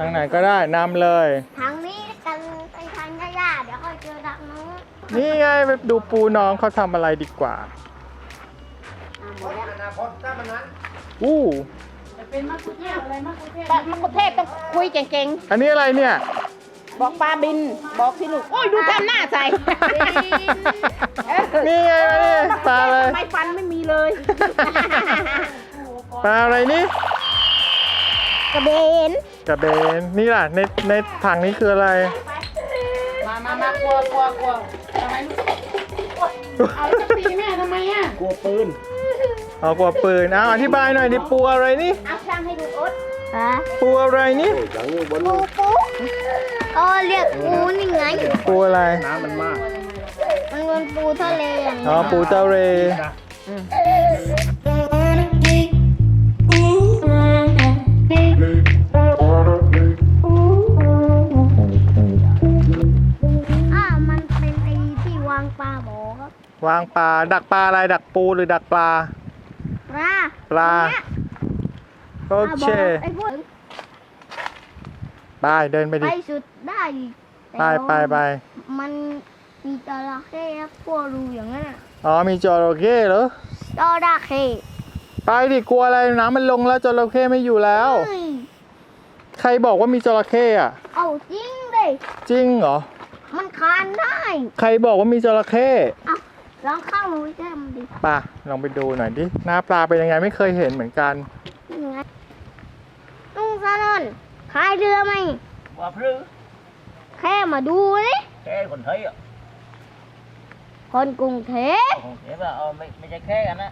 ทางไหนก็ได้นำเลย ทางนี้กันไปทางย่าๆเดี๋ยวค่อยเจอทางนู้นนี่ไงไปดูปูน้องเขาทำอะไรดีกว่าอะหมดแล้วอู้ เป็นมะกุเทศอะไรมะกุเทศมะกุเทศต้องคุยเก่งอันนี้อะไรเนี่ย ๆ บอกปลาบิน บอกสิลูก โอ้ยดูทำหน้าใส่ นี่ไงมานี่ปลาอะไรไม่ฟันไม่มีเลย ปลาอะไรนี่ กระเบน กระเบนนี่ล่ะในในถังนี้คืออะไร มามามากลัวกลัวกลัวทำไมลูกเอาจะตีแม่ทำไมอะเอากว่าปืนเอาอธิบายหน่อยดิปูอะไรนี่เอาช่างให้ดูอ๊ดฮะปูอะไรนี่ปูปูอ๋อเรียกปูนี่ไงปูอะไรมันเป็นปูทะเลอย่างอ๋อปูเตาเร วางปลา ดักปลาอะไร ดักปูหรือดักปลา ปลาปลา โอเค ไอ้พวกไปเดินไปไปดิสุดได้แต่ไปไปไป มันมีจระเข้ครับพวกรูอย่างนั้นอะอ๋อ มีจระเข้เหรอจระเข้ไปดิ กลัวอะไรน้ำมันลงแล้วจระเข้ไม่อยู่แล้วเฮ้ยใครบอกว่ามีจระเข้อะเอาจริงเลยจริงเหรอ มันคานได้ ใครบอกว่ามีจระเข้เอา ลองเข้าหนูแช่มนดิไป่ะลองไปดูหน่อยดิหน้าปลาเป็นยังไงไม่เคยเห็นเหมือนกันยังไงลุงสนนพายเรือไหมว่าพรือแค่มาดูนี่แค่คนไทยอะคนกรุงเทพคนเทพอะเอาไม่ไม่ใช่แค่กันนะ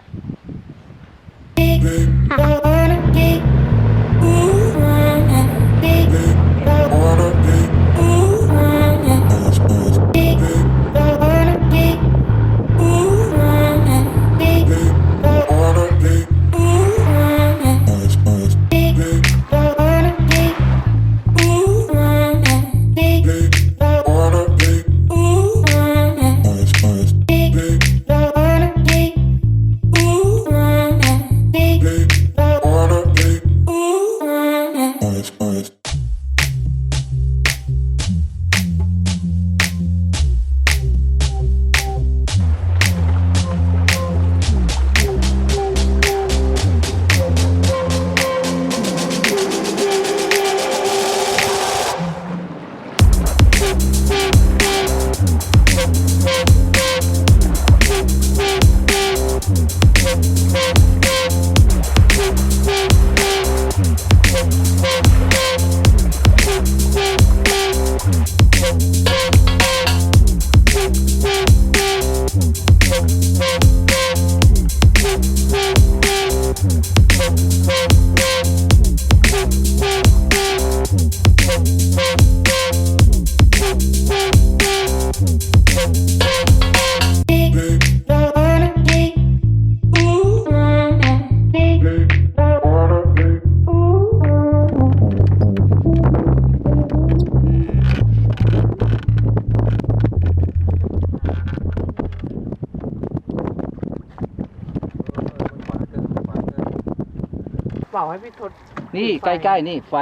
ป่าให้พี่ทศนี่ใกล้ๆนี่ไฟ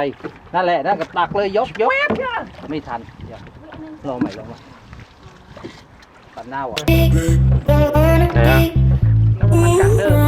นั่นแหละนั่นก็ตักเลยยกยกไม่ทันเดี๋ยวรอใหม่รอใหม่ปัดหน้าว่ะไหนอะแล้วมันกัดเด้อ